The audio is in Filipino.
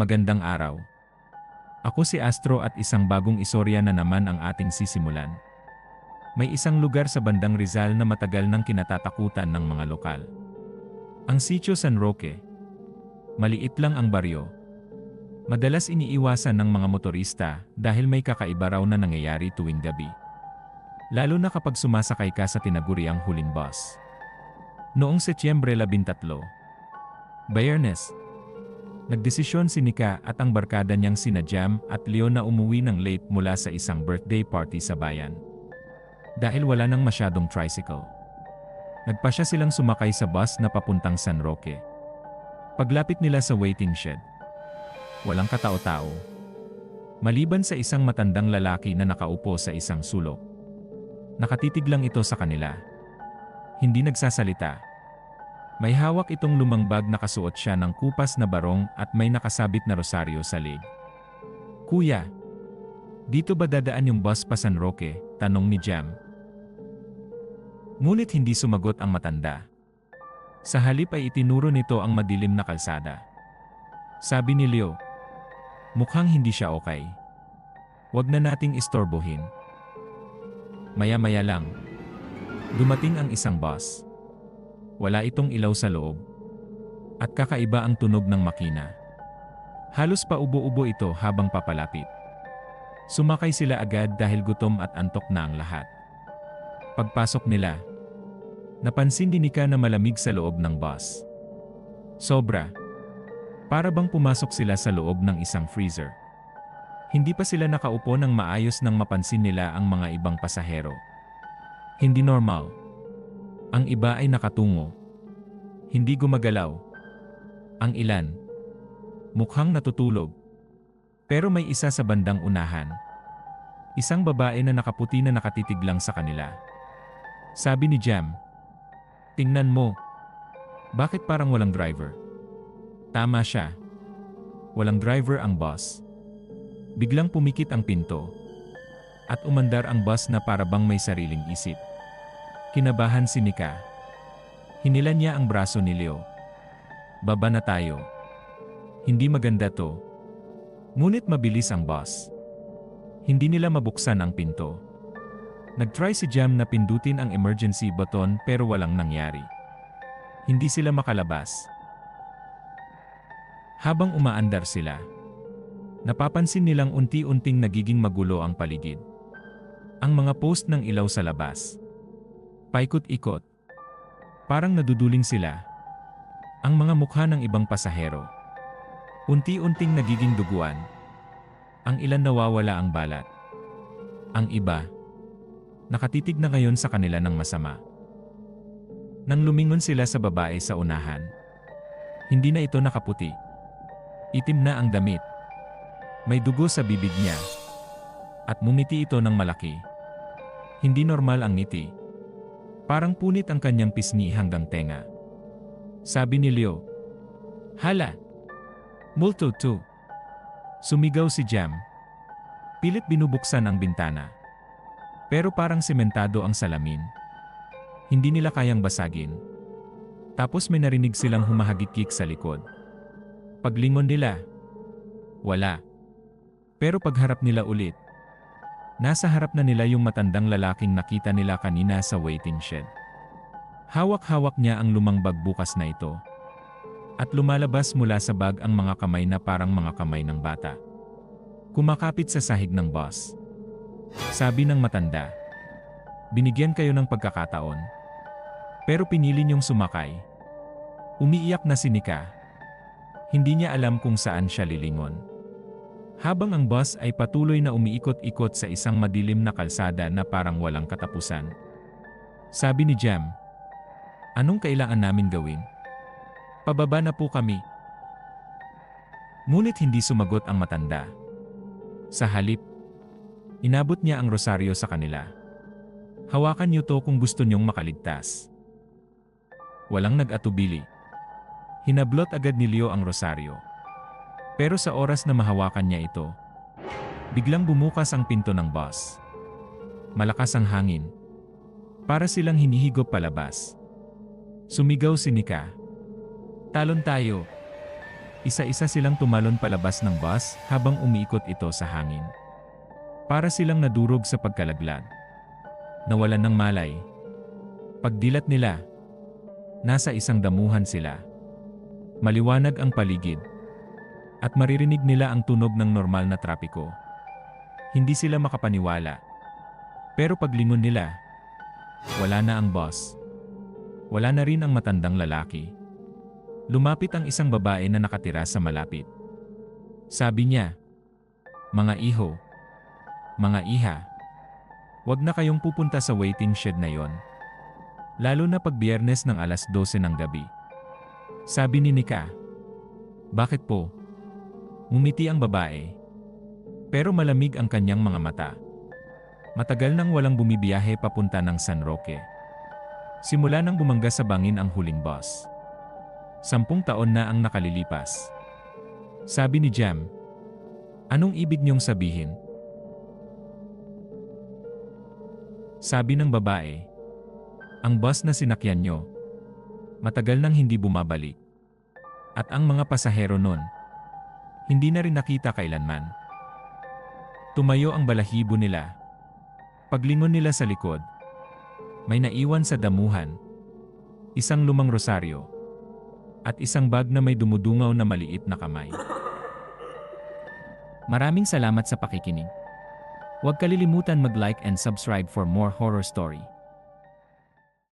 Magandang araw. Ako si Astro at isang bagong istorya na naman ang ating sisimulan. May isang lugar sa bandang Rizal na matagal nang kinatatakutan ng mga lokal. Ang Sitio San Roque. Maliit lang ang baryo. Madalas iniiwasan ng mga motorista dahil may kakaiba raw na nangyayari tuwing gabi. Lalo na kapag sumasakay ka sa tinaguriang huling bus. Noong Setyembre 13, Bayernes, Nagdesisyon si Nika at ang barkada niyang sina Jam at Leo na umuwi ng late mula sa isang birthday party sa bayan. Dahil wala nang masyadong tricycle. Nagpa siya silang sumakay sa bus na papuntang San Roque. Paglapit nila sa waiting shed. Walang katao-tao. Maliban sa isang matandang lalaki na nakaupo sa isang sulok. Nakatitig lang ito sa kanila. Hindi nagsasalita. May hawak itong lumang bag na kasuot siya ng kupas na barong at may nakasabit na rosaryo sa leg. Kuya, dito ba dadaan yung bus pa San Roque? Tanong ni Jam. Ngunit hindi sumagot ang matanda. Sa halip ay itinuro nito ang madilim na kalsada. Sabi ni Leo, mukhang hindi siya okay. Huwag na nating istorbohin. Maya-maya lang, dumating ang isang bus. Wala itong ilaw sa loob. At kakaiba ang tunog ng makina. Halos paubo-ubo ito habang papalapit. Sumakay sila agad dahil gutom at antok na ang lahat. Pagpasok nila, napansin din Nika na malamig sa loob ng bus. Sobra. Para bang pumasok sila sa loob ng isang freezer. Hindi pa sila nakaupo ng maayos nang mapansin nila ang mga ibang pasahero. Hindi normal. Ang iba ay nakatungo. Hindi gumagalaw. Ang ilan. Mukhang natutulog. Pero may isa sa bandang unahan. Isang babae na nakaputi na nakatitig lang sa kanila. Sabi ni Jam. Tingnan mo. Bakit parang walang driver? Tama siya. Walang driver ang bus. Biglang pumikit ang pinto. At umandar ang bus na para bang may sariling isip. Kinabahan si Nika. Hinilan niya ang braso ni Leo. Baba na tayo. Hindi maganda to. Ngunit mabilis ang bus. Hindi nila mabuksan ang pinto. Nag-try si Jam na pindutin ang emergency button pero walang nangyari. Hindi sila makalabas. Habang umaandar sila, napapansin nilang unti-unting nagiging magulo ang paligid. Ang mga post ng ilaw sa labas. Paikot-ikot. Parang naduduling sila. Ang mga mukha ng ibang pasahero. Unti-unting nagiging duguan. Ang ilan nawawala ang balat. Ang iba, nakatitig na ngayon sa kanila ng masama. Nang lumingon sila sa babae sa unahan, hindi na ito nakaputi. Itim na ang damit. May dugo sa bibig niya. At mumiti ito ng malaki. Hindi normal ang ngiti. Parang punit ang kanyang pisngi hanggang tenga. Sabi ni Leo. Hala! Multo to. Sumigaw si Jam. Pilit binubuksan ang bintana. Pero parang sementado ang salamin. Hindi nila kayang basagin. Tapos may narinig silang humahagikik sa likod. Paglingon nila, wala. Pero pagharap nila ulit, nasa harap na nila yung matandang lalaking nakita nila kanina sa waiting shed. Hawak-hawak niya ang lumang bag bukas na ito. At lumalabas mula sa bag ang mga kamay na parang mga kamay ng bata. Kumakapit sa sahig ng bus. Sabi ng matanda, binigyan kayo ng pagkakataon. Pero pinili niyong sumakay. Umiiyak na si Nika. Hindi niya alam kung saan siya lilingon. Habang ang bus ay patuloy na umiikot-ikot sa isang madilim na kalsada na parang walang katapusan. Sabi ni Jam, Anong kailangan namin gawin? Pababa na po kami. Ngunit hindi sumagot ang matanda. Sa halip, inabot niya ang rosaryo sa kanila. Hawakan niyo to kung gusto niyong makaligtas. Walang nag-atubili. Hinablot agad ni Leo ang rosaryo. Pero sa oras na mahawakan niya ito, biglang bumukas ang pinto ng bus. Malakas ang hangin. Para silang hinihigop palabas. Sumigaw si Nika. Talon tayo. Isa-isa silang tumalon palabas ng bus habang umiikot ito sa hangin. Para silang nadurog sa pagkalaglag. Nawalan ng malay. Pagdilat nila, nasa isang damuhan sila. Maliwanag ang paligid. At maririnig nila ang tunog ng normal na trapiko. Hindi sila makapaniwala. Pero paglingon nila, wala na ang boss. Wala na rin ang matandang lalaki. Lumapit ang isang babae na nakatira sa malapit. Sabi niya, Mga iho, mga iha, Huwag na kayong pupunta sa waiting shed na yon. Lalo na pag biyernes ng alas 12 ng gabi. Sabi ni Nika. Bakit po? Ngumiti ang babae. Pero malamig ang kanyang mga mata. Matagal nang walang bumibiyahe papunta ng San Roque. Simula nang bumangga sa bangin ang huling bus. Sampung taon na ang nakalilipas. Sabi ni Jam, Anong ibig niyong sabihin? Sabi ng babae, ang bus na sinakyan nyo, matagal nang hindi bumabalik. At ang mga pasahero nun, hindi na rin nakita kailanman. Tumayo ang balahibo nila. Paglingon nila sa likod, may naiwan sa damuhan, isang lumang rosaryo, at isang bag na may dumudungaw na maliit na kamay. Maraming salamat sa pakikinig. Huwag kalilimutan mag-like and subscribe for more horror story.